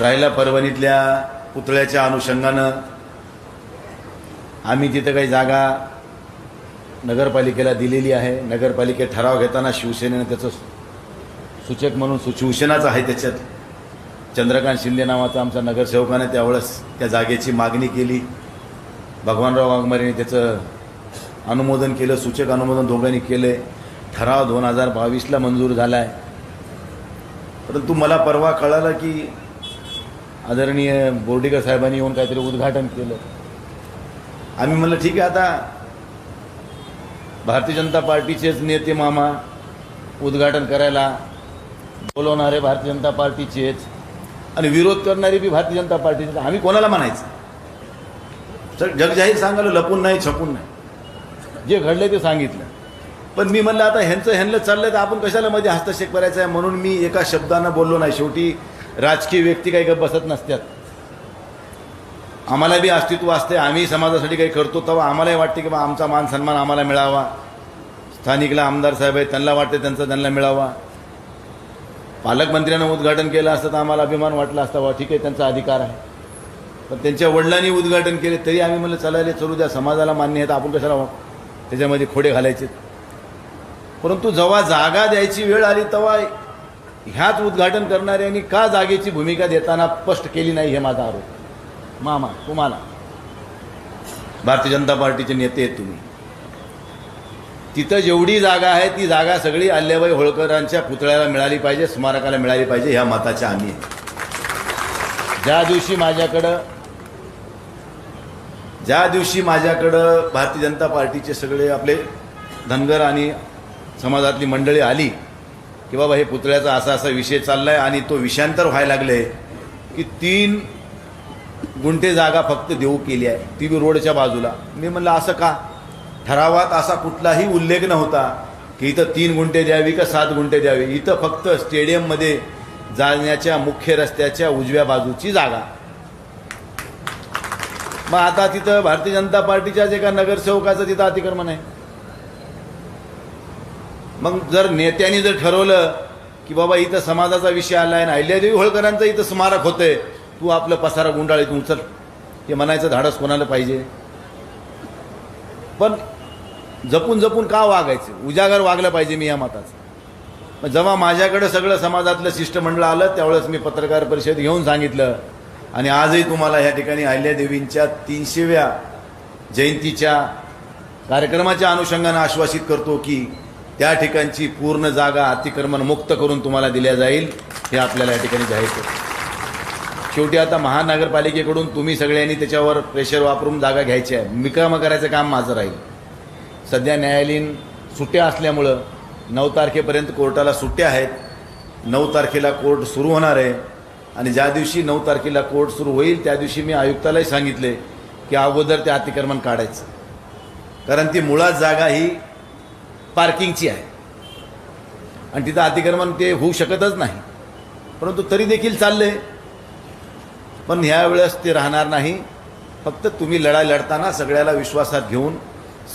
राहिला परभणीतल्या पुतळ्याच्या अनुषंगानं आम्ही तिथं काही जागा नगरपालिकेला दिलेली आहे. नगरपालिकेत ठराव घेताना शिवसेनेनं त्याचं सूचक म्हणून सु- शिवसेनाच आहे त्याच्यात. चंद्रकांत शिंदे नावाचा आमचा नगरसेवकाने त्यावेळेस त्या जागेची मागणी केली. भगवानराव वाघमारेने त्याचं अनुमोदन केलं सूचक अनुमोदन दोघांनी केले. ठराव दोन हजार बावीसला मंजूर झाला आहे परंतु मला परवा कळालं की आदरणीय बोर्डीकर साहेबांनी येऊन काहीतरी उद्घाटन केलं. आम्ही म्हणलं ठीक आहे आता भारतीय जनता पार्टीचेच नेते मामा उद्घाटन करायला बोलवणारे भारतीय जनता पार्टीचेच आणि विरोध करणारे बी भारतीय जनता पार्टीचे आम्ही कोणाला म्हणायचं? सर जगजाहीर सांगायला लपून नाही छपून नाही. जे घडले ते सांगितलं. पण मी म्हणलं आता ह्यांचं ह्यांलं चाललंय तर आपण कशाला मध्ये हस्तक्षेप करायचा आहे? म्हणून मी एका शब्दानं बोललो नाही. शेवटी राजकीय व्यक्ती काही का बसत नसतात आम्हाला बी अस्तित्व असते आम्ही समाजासाठी काही करतो तेव्हा आम्हालाही वाटते की बा आमचा मान सन्मान आम्हाला मिळावा. स्थानिकला आमदार साहेब आहेत त्यांना वाटते त्यांचा त्यांना मिळावा. पालकमंत्र्यांना उद्घाटन केलं असतं तर आम्हाला अभिमान वाटला असता बा ठीक आहे त्यांचा अधिकार आहे. पण त्यांच्या वडिलांनी उद्घाटन केले तरी आम्ही म्हणलं चलायला चलू द्या समाजाला मान्य आहे तर आपण कशाला त्याच्यामध्ये खोडे घालायचे परंतु जेव्हा जागा द्यायची वेळ आली तेव्हा ह्याच उद्घाटन करणाऱ्यांनी का जागेची भूमिका देताना स्पष्ट केली नाही हे माझा आरोप. मामा तुम्हाला. भारतीय जनता पार्टीचे नेते आहेत तुम्ही. तिथं जेवढी जागा आहे ती जागा सगळी अल्ल्याबाई होळकरांच्या पुतळ्याला मिळाली पाहिजे स्मारकाला मिळाली पाहिजे ह्या मताच्या आम्ही आहे. ज्या दिवशी माझ्याकडं ज्या दिवशी माझ्याकडं भारतीय जनता पार्टीचे सगळे आपले धनगर आणि समाजातली मंडळी आली की बाबा हे पुतळ्याचा असा असा विषय चाललाय आणि तो विषांतर व्हायला लागले की तीन गुंठे जागा फक्त देऊ केली आहे ती बी रोडच्या बाजूला. मी म्हणलं असं का? ठरावात असा कुठलाही उल्लेख नव्हता की इथं तीन गुंठे द्यावी का सात गुंठे द्यावी. इथं फक्त स्टेडियममध्ये जाण्याच्या मुख्य रस्त्याच्या उजव्या बाजूची जागा. मग आता तिथं भारतीय जनता पार्टीच्याच एका नगरसेवकाचं तिथं अतिक्रमण आहे. मग जर नेत्यांनी जर ठरवलं की बाबा इथं समाजाचा विषय आला आहे ना अहिल्यादेवी होळकरांचं इथं स्मारक होतंय तू आपलं पसारा गुंडाळीतून उचल. हे म्हणायचं धाडस कोणाला पाहिजे? पण जपून जपून का वागायचं? उजागर वागलं पाहिजे मी या मताचं. मग जेव्हा माझ्याकडं सगळं समाजातलं शिष्टमंडळ आलं त्यावेळेस मी पत्रकार परिषद घेऊन सांगितलं. आणि आजही तुम्हाला ह्या ठिकाणी अहिल्यादेवींच्या तीनशेव्या जयंतीच्या कार्यक्रमाच्या अनुषंगानं आश्वासित करतो की त्या ठिकाणची पूर्ण जागा अतिक्रमण मुक्त करून तुम्हाला दिल्या जाईल हे आपल्याला या ठिकाणी जाहीर करतो. शेवटी आता महानगरपालिकेकडून तुम्ही सगळ्यांनी त्याच्यावर प्रेशर वापरून जागा घ्यायची आहे. मिकामं करायचं काम माझं राहील. सध्या न्यायालयीन सुट्ट्या असल्यामुळं नऊ तारखेपर्यंत कोर्टाला सुट्ट्या आहेत. नऊ तारखेला कोर्ट सुरू होणार आहे. आणि ज्या दिवशी नऊ तारखेला कोर्ट सुरू होईल त्या दिवशी मी आयुक्तालाही सांगितले की अगोदर ते अतिक्रमण काढायचं. कारण ती मुळात जागा ही पार्किंगची आहे. आणि तिथं अतिक्रमण ते होऊ शकतच नाही. परंतु तरी देखील चाललंय. पण ह्या वेळेस ते राहणार नाही. फक्त तुम्ही लढाई लढताना सगळ्याला विश्वासात घेऊन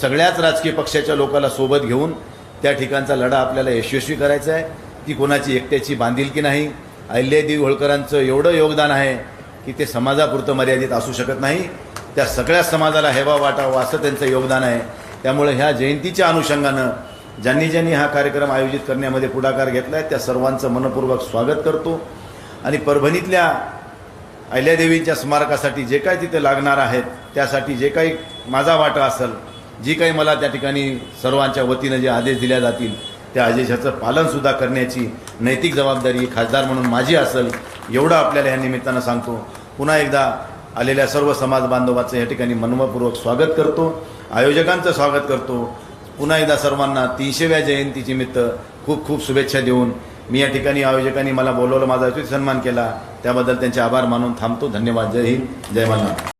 सगळ्याच राजकीय पक्षाच्या लोकाला सोबत घेऊन त्या ठिकाणचा लढा आपल्याला यशस्वी करायचा आहे. ती कोणाची एकट्याची बांधिलकी नाही? अहिल्यादेवी होळकरांचं एवढं योगदान आहे की ते समाजापुरतं मर्यादित असू शकत नाही. त्या सगळ्या समाजाला हेवा वाटावं असं त्यांचं योगदान आहे. त्यामुळे ह्या जयंतीच्या अनुषंगानं ज्यांनी ज्यांनी हा कार्यक्रम आयोजित करण्यामध्ये पुढाकार घेतला आहे त्या सर्वांचं मनपूर्वक स्वागत करतो. आणि परभणीतल्या अहिल्यादेवींच्या स्मारकासाठी जे काही तिथे लागणार आहेत त्यासाठी जे काही माझा वाटा असेल जी काही मला त्या ठिकाणी सर्वांच्या वतीनं जे आदेश दिल्या जातील त्या आदेशाचं पालनसुद्धा करण्याची नैतिक जबाबदारी खासदार म्हणून माझी असेल एवढं आपल्याला या निमित्तानं सांगतो. पुन्हा एकदा आलेल्या सर्व समाज बांधवाचं या ठिकाणी मनमपूर्वक स्वागत करतो. आयोजकांचं स्वागत करतो. पुन्हा एकदा सर्वांना तीनशेव्या जयंतीची मित्त खूप खूप शुभेच्छा देऊन मी या ठिकाणी आयोजकांनी मला बोलवलं माझा सन्मान केला. त्याबद्दल त्यांचे आभार मानून थांबतो. धन्यवाद. जय हिंद. जय मल्हार